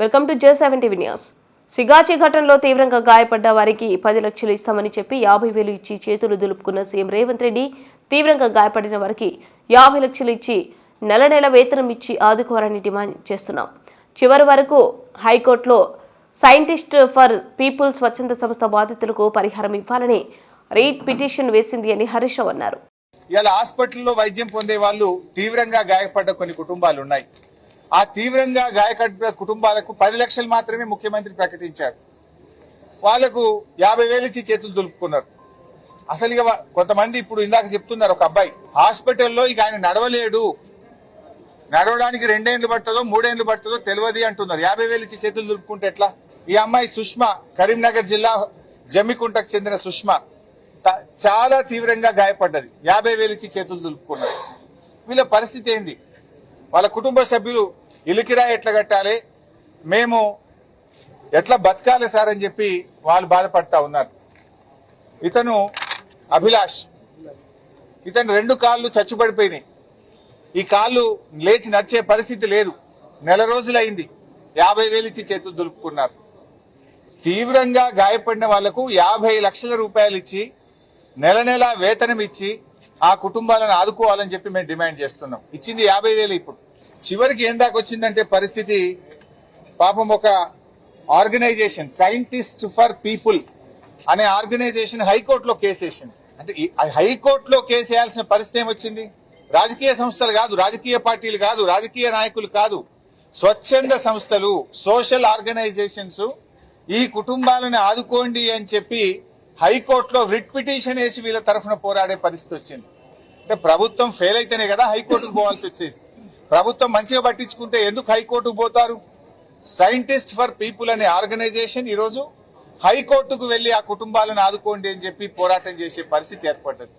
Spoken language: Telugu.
Welcome to J seven TV news. Sigachi ఘటనలో తీవ్రంగా గాయపడ్డ వారికి పది లక్షలు ఇస్తామని చెప్పి యాభై వేలు ఇచ్చి చేతులు దులుపుకున్న సీఎం రేవంత్ రెడ్డి తీవ్రంగా గాయపడిన వారికి యాభై లక్షలు ఇచ్చి నెల నెల వేతనం ఇచ్చి ఆదుకోవాలని డిమాండ్ చేస్తున్నాం. చివరి వరకు హైకోర్టులో సైంటిస్ట్ ఫర్ పీపుల్ స్వచ్ఛంద సంస్థ బాధితులకు పరిహారం ఇవ్వాలని రీట్ పిటిషన్ వేసింది అని హరీష్ అన్నారు. ఇలా హాస్పిటల్లో వైద్యం పొందే వాళ్ళు తీవ్రంగా గాయపడ్డ కొన్ని కుటుంబాలు ఉన్నాయి. ఆ తీవ్రంగా గాయపడిన కుటుంబాలకు పది లక్షలు మాత్రమే ముఖ్యమంత్రి ప్రకటించారు. వాళ్ళకు యాభై వేలు ఇచ్చి చేతులు దులుపుకున్నారు. అసలు ఇక కొంతమంది ఇప్పుడు ఇందాక చెప్తున్నారు ఒక అబ్బాయి హాస్పిటల్లో ఇక ఆయన నడవలేడు. నడవడానికి రెండేళ్ళు పడుతుందో మూడేళ్ళు పడుతుందో తెలియదు అంటున్నారు. యాభై వేలు ఇచ్చి చేతులు దులుపుకుంటే ఎట్లా? ఈ అమ్మాయి సుష్మా కరీంనగర్ జిల్లా జమ్మికుంటకు చెందిన సుష్మా. చాలా తీవ్రంగా గాయపడ్డది. యాభై వేలు ఇచ్చి చేతులు దులుపుకున్నారు. వీళ్ళ పరిస్థితి ఏంది? వాళ్ళ కుటుంబ సభ్యులు ఇలికిరా ఎట్లా కట్టాలి? మేము ఎట్లా బతకాలి సార్ అని చెప్పి వాళ్ళు బాధపడతా ఉన్నారు. ఇతను అభిలాష్. ఇతను రెండు కాళ్ళు చచ్చుపడిపోయినాయి. ఈ కాళ్ళు లేచి నడిచే పరిస్థితి లేదు. నెల రోజులైంది. యాభై వేలు ఇచ్చి చేతులు దులుపుకున్నారు. తీవ్రంగా గాయపడిన వాళ్ళకు యాభై లక్షల రూపాయలు ఇచ్చి నెల నెల వేతనం ఇచ్చి ఆ కుటుంబాలను ఆదుకోవాలని చెప్పి మేము డిమాండ్ చేస్తున్నాం. ఇచ్చింది యాభై వేలు ఇప్పుడు. చివరికి ఏం దాకా వచ్చిందంటే పరిస్థితి? పాపం ఒక ఆర్గనైజేషన్ సైంటిస్ట్ ఫర్ పీపుల్ అనే ఆర్గనైజేషన్ హైకోర్టులో కేసు వేసింది. అంటే హైకోర్టులో కేసు వేయాల్సిన పరిస్థితి ఏమొచ్చింది రాజకీయ సంస్థలు కాదు రాజకీయ పార్టీలు కాదు రాజకీయ నాయకులు కాదు స్వచ్ఛంద సంస్థలు సోషల్ ఆర్గనైజేషన్స్ ఈ కుటుంబాలను ఆదుకోండి అని చెప్పి హైకోర్టులో రిట్ పిటిషన్ వేసి వీళ్ళ తరఫున పోరాడే పరిస్థితి వచ్చింది. అంటే ప్రభుత్వం ఫెయిల్ అయితేనే కదా హైకోర్టుకు పోవాల్సి వచ్చేది. ప్రభుత్వం మంచిగా పట్టించుకుంటే ఎందుకు హైకోర్టుకు పోతారు? సైంటిస్ట్ ఫర్ పీపుల్ అనే ఆర్గనైజేషన్ ఈరోజు హైకోర్టుకు వెళ్ళి ఆ కుటుంబాలను ఆదుకోండి అని చెప్పి పోరాటం చేసే పరిస్థితి ఏర్పడ్డది.